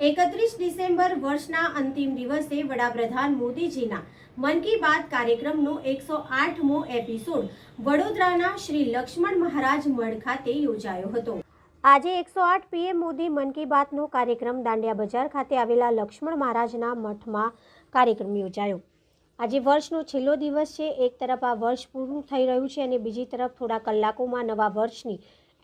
એકત્રીસ ડિસેમ્બર વર્ષના અંતિમ દિવસે વડાપ્રધાન મોદીજીના મન કી બાત કાર્યક્રમનો એકસો આઠમો એપિસોડ વડોદરાના શ્રી લક્ષ્મણ મહારાજ મઢ ખાતે યોજાયો હતો. આજે એકસો આઠ પીએમ મોદી મન કી બાતનો કાર્યક્રમ દાંડિયા બજાર ખાતે આવેલા લક્ષ્મણ મહારાજના મઠમાં કાર્યક્રમ યોજાયો. આજે વર્ષનો છેલ્લો દિવસ છે. એક તરફ આ વર્ષ પૂરું થઈ રહ્યું છે અને બીજી તરફ થોડા કલાકોમાં નવા વર્ષની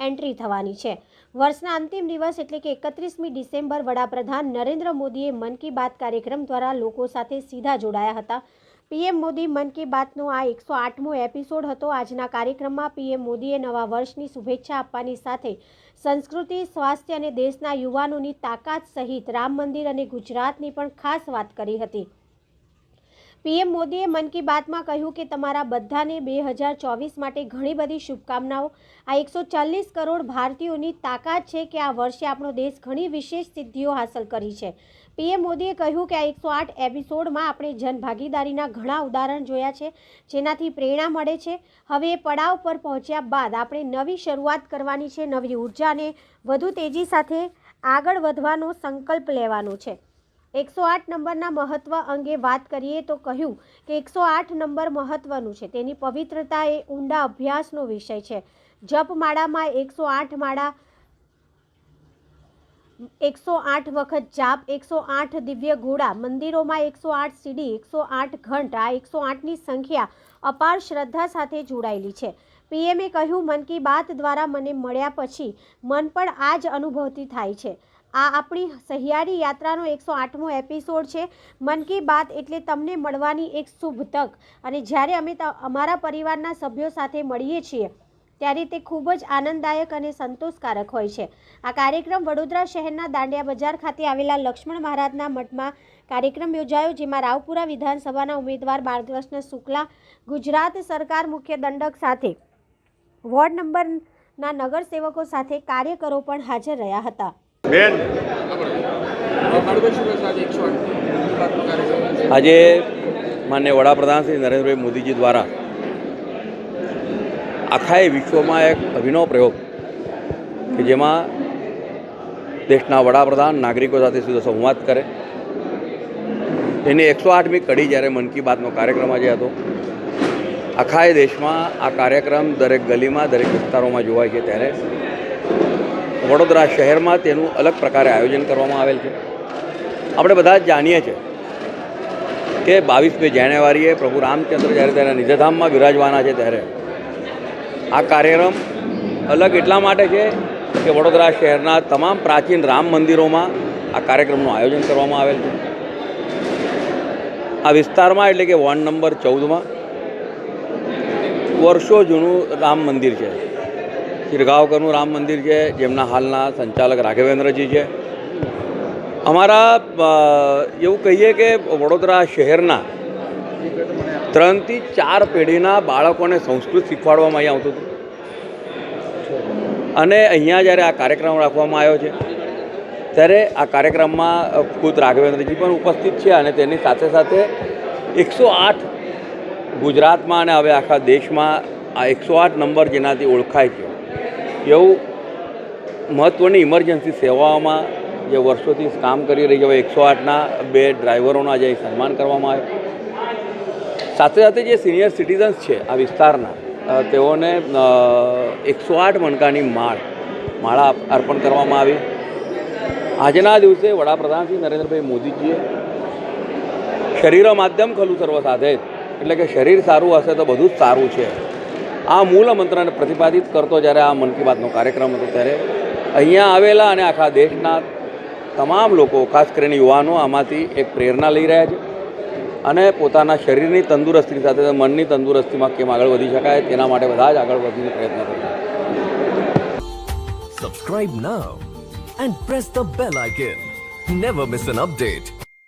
એન્ટ્રી થવાની છે. વર્ષના અંતિમ દિવસ એટલે કે એકત્રીસમી ડિસેમ્બર વડાપ્રધાન નરેન્દ્ર મોદીએ મન કી બાત કાર્યક્રમ દ્વારા લોકો સાથે સીધા જોડાયા હતા. પીએમ મોદી મન કી બાતનો આ એકસો આઠમો એપિસોડ હતો. આજના કાર્યક્રમમાં પીએમ મોદીએ નવા વર્ષની શુભેચ્છા આપવાની સાથે સંસ્કૃતિ, સ્વાસ્થ્ય અને દેશના યુવાનોની તાકાત સહિત રામ મંદિર અને ગુજરાતની પણ ખાસ વાત કરી હતી. પીએમ મોદીએ મન કી બાતમાં કહ્યું કે તમારા બધાને બે હજાર ચોવીસ માટે ઘણી બધી શુભકામનાઓ. આ એકસો ચાલીસ કરોડ ભારતીયોની તાકાત છે કે આ વર્ષે આપણો દેશ ઘણી વિશેષ સિદ્ધિઓ હાંસલ કરી છે. પીએમ મોદીએ કહ્યું કે આ એકસો આઠ એપિસોડમાં આપણે જનભાગીદારીના ઘણા ઉદાહરણ જોયા છે, જેનાથી પ્રેરણા મળે છે. હવે પડાવ પર પહોંચ્યા બાદ આપણે નવી શરૂઆત કરવાની છે, નવી ઉર્જાને વધુ તેજી સાથે આગળ વધવાનો સંકલ્પ લેવાનો છે. એકસો આઠ નંબરના મહત્વ અંગે વાત કરીએ તો કહ્યું કે એકસો આઠ નંબર મહત્વનું છે. તેની પવિત્રતા એ ઊંડા અભ્યાસનો વિષય છે. જપમાળામાં એકસો આઠ માળા, એકસો આઠ વખત જાપ, એકસો આઠ દિવ્ય ઘોડા, મંદિરોમાં એકસો આઠ સીડી, એકસો આઠ ઘંટ, આ એકસો આઠની સંખ્યા અપાર શ્રદ્ધા સાથે જોડાયેલી છે. પીએમએ કહ્યું, મન કી બાત દ્વારા મને મળ્યા પછી મન પણ આ જ અનુભવતી થાય છે. આ આપણી સહિયારી યાત્રાનો એકસો આઠમો એપિસોડ છે. મન કી બાત એટલે તમને મળવાની એક શુભ તક. અને જ્યારે અમે અમારા પરિવારના સભ્યો સાથે મળીએ છીએ, ત્યારે તે ખૂબ જ આનંદદાયક અને સંતોષકારક હોય છે. આ કાર્યક્રમ વડોદરા શહેરના દાંડિયા બજાર ખાતે આવેલા લક્ષ્મણ મહારાજના મઠમાં કાર્યક્રમ યોજાયો, જેમાં રાવપુરા વિધાનસભાના ઉમેદવાર બાળકૃષ્ણ શુક્લા, ગુજરાત સરકાર મુખ્ય દંડક સાથે, વોર્ડ નંબરના નગરસેવકો સાથે કાર્યકરો પણ હાજર રહ્યા હતા. બેન. આજે માન્ય વડાપ્રધાન શ્રી નરેન્દ્રભાઈ મોદીજી દ્વારા આખા એ વિશ્વમાં એક અભિનવ પ્રયોગ કે જેમાં દેશના વડાપ્રધાન નાગરિકો સાથે સીધો સંવાદ કરે. એની એકસો આઠમી કડી જ્યારે મન કી બાતનો કાર્યક્રમ આજે હતો, આખા એ દેશમાં આ કાર્યક્રમ દરેક ગલીમાં, દરેક વિસ્તારોમાં જોવાય છે. ત્યારે વડોદરા શહેરમાં તેનું અલગ પ્રકારે આયોજન કરવામાં આવેલ છે. આપણે બધા જ જાણીએ છીએ કે બાવીસમી જાન્યુઆરીએ પ્રભુ રામચંદ્ર જ્યારે તેના નિજધામમાં બિરાજવાના છે ત્યારે આ કાર્યક્રમ અલગ એટલા માટે છે કે વડોદરા શહેરના તમામ પ્રાચીન રામ મંદિરોમાં આ કાર્યક્રમનું આયોજન કરવામાં આવેલ છે. આ વિસ્તારમાં એટલે કે વોર્ડ નંબર ચૌદમાં વર્ષો જૂનું રામ મંદિર છે. શિરગાંવકરનું રામ મંદિર છે, જેમના હાલના સંચાલક રાઘવેન્દ્રજી છે. અમારા એવું કહીએ કે વડોદરા શહેરના ત્રણથી ચાર પેઢીના બાળકોને સંસ્કૃત શીખવાડવામાં અહીંયા આવતું હતું. અને અહીંયા જ્યારે આ કાર્યક્રમ રાખવામાં આવ્યો છે, ત્યારે આ કાર્યક્રમમાં ખુદ રાઘવેન્દ્રજી પણ ઉપસ્થિત છે અને તેની સાથે સાથે એકસો આઠ ગુજરાતમાં અને હવે આખા દેશમાં આ એકસો આઠ નંબર જેનાથી ઓળખાય છે. એવું મહત્ત્વની ઇમરજન્સી સેવાઓમાં જે વર્ષોથી કામ કરી રહી છે એકસો આઠના બે ડ્રાઈવરોના આજે સન્માન કરવામાં આવ્યું. સાથે સાથે જે સિનિયર સિટીઝન્સ છે, આ વિસ્તારના તેઓને એકસો આઠ મણકાની માળ, માળા અર્પણ કરવામાં આવી. આજના દિવસે વડાપ્રધાન શ્રી નરેન્દ્રભાઈ મોદીજીએ શરીર માધ્યમ ખલું સર્વ સાથે, એટલે કે શરીર સારું હશે તો બધું જ સારું છે. આ મૂળ મંત્રને પ્રતિપાદિત કરતો જ્યારે આ મન કી બાતનો કાર્યક્રમ હતો ત્યારે અહીંયા આવેલા અને આખા દેશના તમામ લોકો, ખાસ કરીને યુવાનો, આમાંથી એક પ્રેરણા લઈ રહ્યા છે અને પોતાના શરીરની તંદુરસ્તી સાથે મનની તંદુરસ્તીમાં કેમ આગળ વધી શકાય તેના માટે બધા જ આગળ વધીને પ્રયત્ન કરતા subscribe now and press the bell icon never miss an update.